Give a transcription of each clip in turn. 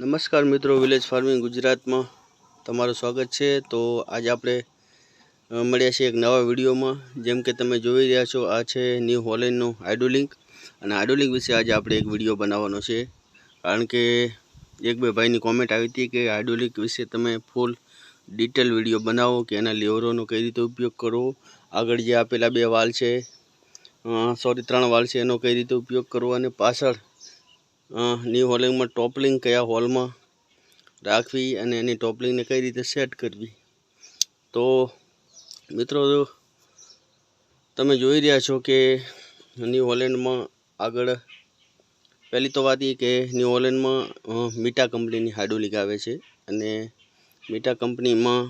નમસ્કાર મિત્રો village farming ગુજરાતમાં તમારું સ્વાગત છે. તો આજે આપણે મળ્યા છીએ એક નવા વિડીયોમાં. જેમ કે તમે જોઈ રહ્યા છો, આ છે ન્યૂ હોલેન્ડનો હાઇડ્રોલિંક અને હાઇડ્રોલિંક વિશે આજે આપણે એક વીડિયો બનાવવાનો છે. કારણ કે એક બે ભાઈની કોમેન્ટ આવી હતી કે હાઇડ્રોલિક વિશે તમે ફૂલ ડિટેલ વીડિયો બનાવો કે એના લેવરોનો કઈ રીતે ઉપયોગ કરવો. આગળ જે આપેલા બે વાલ છે સોરી ત્રણ વાલ છે એનો કઈ રીતે ઉપયોગ કરવો અને પાછળ ન્યૂ હોલિંગમાં ટોપલિંગ કયા હોલમાં રાખવી અને એની ટોપલિંગને કઈ રીતે સેટ કરવી? તો, મિત્રો, તમે જોઈ રહ્યા છો કે ન્યૂ હોલેન્ડમાં આગળ, પહેલી તો વાત એ કે ન્યૂ હોલેન્ડમાં મીટા કંપનીની હાઇડ્રોલિક આવે છે અને મીટા કંપનીમાં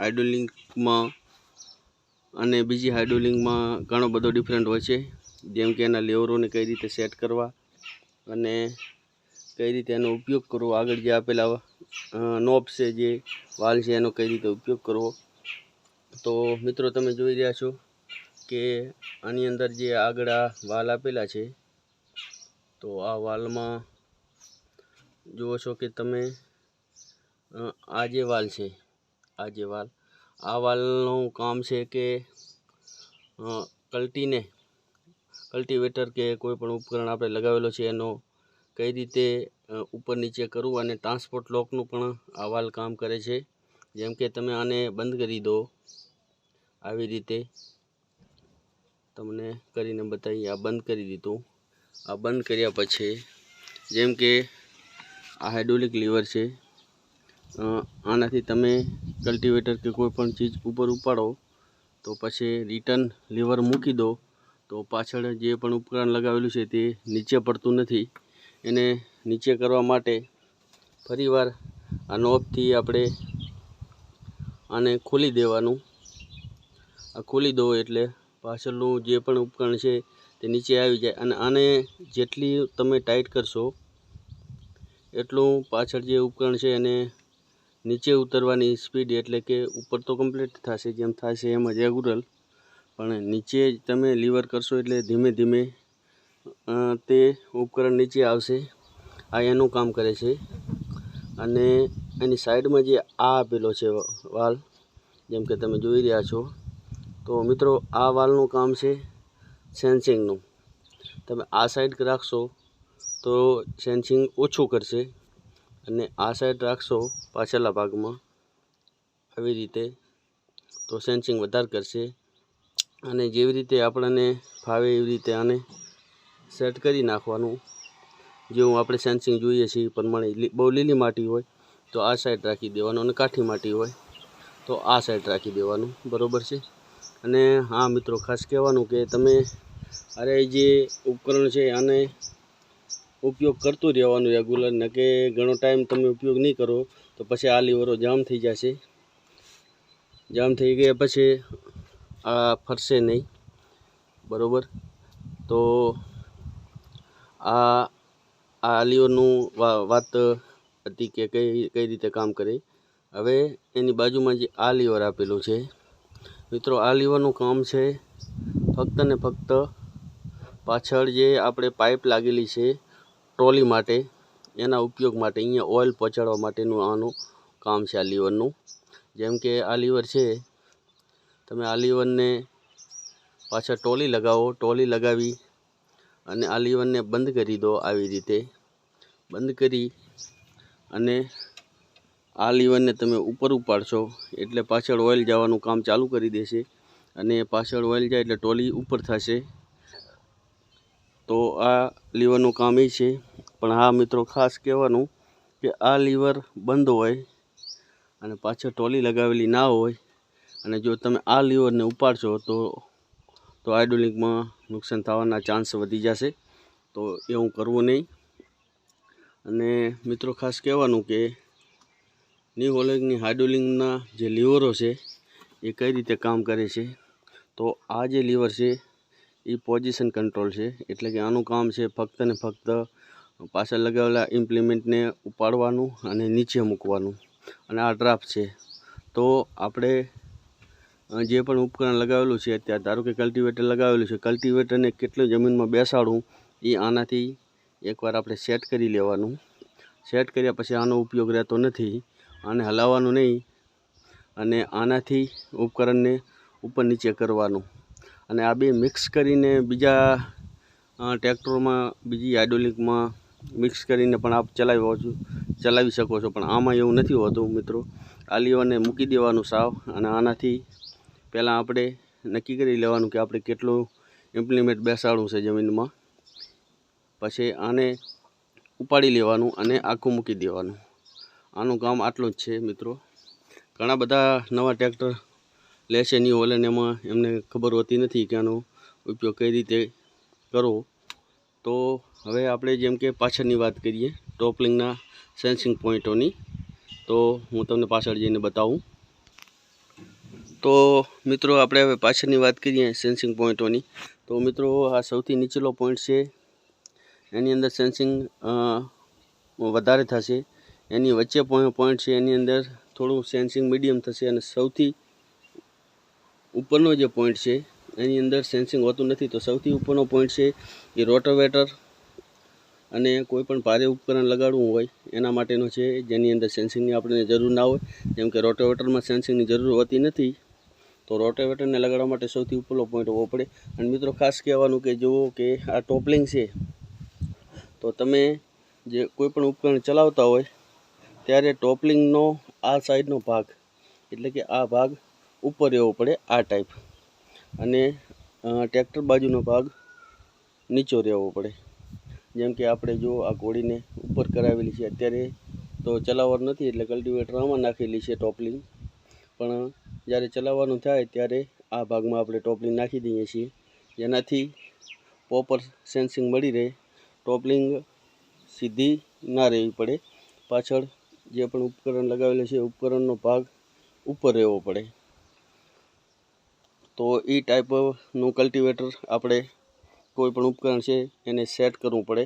હાઇડ્રોલિકમાં અને બીજી હાઇડ્રોલિંગમાં ઘણો બધો ડિફરન્ટ હોય છે. જેમ કે એના લેવરોને કઈ રીતે સેટ કરવા અને કઈ રીતે એનો ઉપયોગ કરવો? આગળ જે આપેલા નોબ છે, જે વાલ છે, એનો કઈ રીતે ઉપયોગ કરવો? તો મિત્રો, તમે જોઈ રહ્યા છો કે આની અંદર જે આગળ આ વાલ આપેલા છે, તો આ વાલમાં જુઓ છો કે તમે આ જે વાલ છે, આ જે વાલ, આ વાલનું કામ છે કે કલ્ટીને કલ્ટિવેટર કે કોઈ પણ ઉપકરણ આપણે લગાવેલો છે, એનો કઈ રીતે ઉપર નીચે કરવું અને ટ્રાન્સપોર્ટ લોકનું પણ આ કામ કરે છે. જેમ કે તમે આને બંધ કરી દો આવી રીતે. તમને કરીને બતાવી, આ બંધ કરી દીધું. આ બંધ કર્યા પછી, જેમ કે આ હાઇડ્રોલિક લીવર છે આનાથી તમે કલ્ટિવેટર કે કોઈ પણ ચીજ ઉપર ઉપાડો, તો પછી રિટર્ન લીવર મૂકી દો. તો પાછળ જે પણ ઉપકરણ લગાવેલું છે તે નીચે પડતું નથી. એને નીચે કરવા માટે ફરીવાર આ નોબથી આપણે આને ખોલી દેવાનું. આ ખોલી દો એટલે પાછળનું જે પણ ઉપકરણ છે તે નીચે આવી જાય અને આને જેટલી તમે ટાઈટ કરશો એટલું પાછળ જે ઉપકરણ છે એને નીચે ઉતરવાની સ્પીડ એટલે કે ઉપર તો કમ્પ્લીટ થશે જેમ થશે એમ જ રેગ્યુલર પણ નીચે તમે લીવર કરશો એટલે ધીમે ધીમે તે ઉપકરણ નીચે આવશે. આ એનું કામ કરે છે. અને એની સાઈડમાં જે આ આપેલો છે વાલ, જેમ કે તમે જોઈ રહ્યા છો. તો મિત્રો, આ વાલનું કામ છે સેન્સિંગનું. તમે આ સાઈડ રાખશો તો સેન્સિંગ ઓછું કરશે અને આ સાઈડ રાખશો પાછળના ભાગમાં. આવી રીતે તો સેન્સિંગ વધારે કરશે. અને જેવી રીતે આપણને ફાવે એવી રીતે આને સેટ કરી નાખવાનું. જેવું આપણે સેન્સિંગ જોઈએ છીએ એ પ્રમાણે બહુ લીલી માટી હોય, તો આ સાઈડ રાખી દેવાનું અને કાઠી માટી હોય, તો આ સાઈડ રાખી દેવાનું. બરોબર છે? અને હા, મિત્રો, ખાસ કહેવાનું કે તમે અરે જે ઉપકરણ છે, આને ઉપયોગ કરતું રહેવાનું રેગ્યુલર ને કે ઘણો ટાઈમ તમે ઉપયોગ નહીં કરો, તો પછી આ લીવરો જામ થઈ જશે. જામ થઈ ગયા પછી આ ફરશે નહીં. બરાબર? તો આ આ વા- વાત હતી કે કઈ કઈ રીતે કામ કરે. હવે એની બાજુમાં જે આ લીવર આપેલું છે. મિત્રો આ લીવરનું કામ છે ફક્ત ને ફક્ત પાછળ જે આપણે પાઇપ લાગેલી છે ટ્રોલી માટે, એના ઉપયોગ માટે, અહીંયા ઓઇલ પહોંચાડવા માટેનું આનું કામ છે આ લીવરનું જેમ કે આ લીવર છે તમે આ લીવરને પાછળ ટોલી લગાવો. ટોલી લગાવી અને આ લીવરને બંધ કરી દો આવી રીતે. બંધ કરી અને આ લીવરને તમે ઉપર ઉપાડશો એટલે પાછળ ઓઇલ જવાનું કામ ચાલુ કરી દેશે. અને પાછળ ઓઇલ જાય એટલે ટોલી ઉપર થશે. તો આ લીવરનું કામ એ છે. પણ હા, મિત્રો, ખાસ કહેવાનું કે આ લીવર બંધ હોય અને પાછળ ટોલી લગાવેલી ના હોય અને જો તમે આ લીવરને ઉપાડશો તો તો હાઇડ્રોલિકમાં નુકસાન થવાના ચાન્સ વધી જશે. તો એવું કરવું નહીં. અને મિત્રો, ખાસ કહેવાનું કે ન્યૂ હાઇડોલિંગના જે લીવરો છે, એ કઈ રીતે કામ કરે છે? તો આ જે લીવર છે, એ પોઝિશન કંટ્રોલ છે. એટલે કે આનું કામ છે ફક્ત ને ફક્ત પાછળ લગાવેલા ઇમ્પ્લિમેન્ટને ઉપાડવાનું અને નીચે મૂકવાનું. અને આ ડ્રાફ્ટ છે. તો આપણે જે પણ ઉપકરણ લગાવેલું છે અત્યારે, ધારો કે કલ્ટિવેટર લગાવેલું છે કલ્ટિવેટરને કેટલું જમીનમાં બેસાડવું, એ આનાથી એકવાર આપણે સેટ કરી લેવાનું. સેટ કર્યા પછી આનો ઉપયોગ રહેતો નથી આને હલાવવાનું નહીં અને આનાથી ઉપકરણને ઉપર નીચે કરવાનું. અને આ બે મિક્સ કરીને બીજા ટ્રેક્ટરોમાં બીજી હાઇડ્રોલિકમાં મિક્સ કરીને પણ આપ ચલાવી છો ચલાવી શકો છો. પણ આમાં એવું નથી હોતું મિત્રો. આ લીવરને મૂકી દેવાનું સાવ અને આનાથી પહેલાં આપણે નક્કી કરી લેવાનું કે આપણે કેટલું ઇમ્પ્લિમેન્ટ બેસાડવું છે જમીનમાં. પછી આને ઉપાડી લેવાનું અને આખું મૂકી દેવાનું. આનું કામ આટલું જ છે, મિત્રો. ઘણા બધા નવા ટ્રેક્ટર લે છે ન્યૂ હોલેન્ડ એમાં એમને ખબર હોતી નથી કે આનો ઉપયોગ કઈ રીતે કરવો. તો હવે આપણે જેમ કે પાછળની વાત કરીએ ટોપલિંગના સેન્સિંગ પોઈન્ટોની તો હું તમને પાછળ જઈને બતાવું. તો મિત્રો, આપણે હવે પાછળની વાત કરીએ સેન્સિંગ પોઈન્ટોની તો મિત્રો, આ સૌથી નીચેલો પોઈન્ટ છે. એની અંદર સેન્સિંગ વધારે થશે. એની વચ્ચે પોઈન્ટ છે. એની અંદર થોડું સેન્સિંગ મીડિયમ થશે અને સૌથી ઉપરનો જે પોઈન્ટ છે, એની અંદર સેન્સિંગ હોતું નથી. તો સૌથી ઉપરનો પોઈન્ટ છે એ રોટોવેટર અને કોઈ પણ ભારે ઉપકરણ લગાડવું હોય, એના માટેનો છે, જેની અંદર સેન્સિંગની આપણને જરૂર ના હોય. જેમ કે રોટોવેટરમાં સેન્સિંગની જરૂર હોતી નથી તો રોટોવેટરને લગાડવા માટે સૌથી ઉપરનો પોઈન્ટ હોવો પડે. અને મિત્રો, ખાસ કહેવાનું કે જુઓ કે આ ટોપલિંગ છે. તો તમે જે કોઈપણ ઉપકરણ ચલાવતા હોય, ત્યારે ટોપલિંગનો આ સાઈડનો ભાગ, એટલે કે આ ભાગ ઉપર રહેવો પડે આ ટાઈપ અને ટ્રેક્ટર બાજુનો ભાગ નીચો રહેવો પડે. જેમ કે આપણે જો આ ઘોડીને ઉપર કરાવેલી છે, અત્યારે તો ચલાવવાનું નથી, એટલે કલ્ટિવેટર આમાં નાખેલી છે ટોપલિંગ પણ જ્યારે ચલાવવાનું થાય ત્યારે આ ભાગમાં આપણે ટોપલિંગ નાખી દઈએ છીએ. જેનાથી પ્રોપર સેન્સિંગ મળી રહે. ટોપલિંગ સીધી ના રહેવી પડે. પાછળ જે પણ ઉપકરણ લગાવેલું છે ઉપકરણનો ભાગ ઉપર રહેવો પડે. તો એ ટાઈપનું કલ્ટિવેટર આપણે કોઈ પણ ઉપકરણ છે એને સેટ કરવું પડે.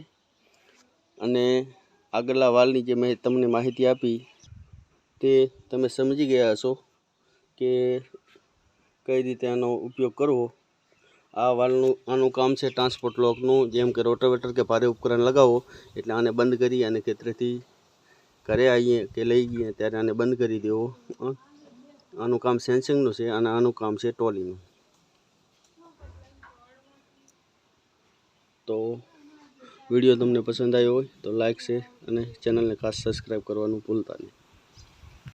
અને આગળના વાલની જે મેં તમને માહિતી આપી તે તમે સમજી ગયા હશો. કે કઈ રીતે આનો ઉપયોગ કરવો? આ વાલનું, આનું કામ છે ટ્રાન્સપોર્ટ લોકનું જેમ કે રોટાવેટર કે ભારે ઉપકરણ લગાવો, એટલે આને બંધ કરી અને ખેતરેથી ઘરે આવીએ કે લઈ ગઈએ ત્યારે આને બંધ કરી દેવો. આનું કામ સેન્સિંગનું છે અને આનું કામ છે ટોલીનું. તો વીડિયો તમને પસંદ આવ્યો હોય તો લાઇક છે અને ચેનલને ખાસ સબસ્ક્રાઈબ કરવાનું ભૂલતા નહીં.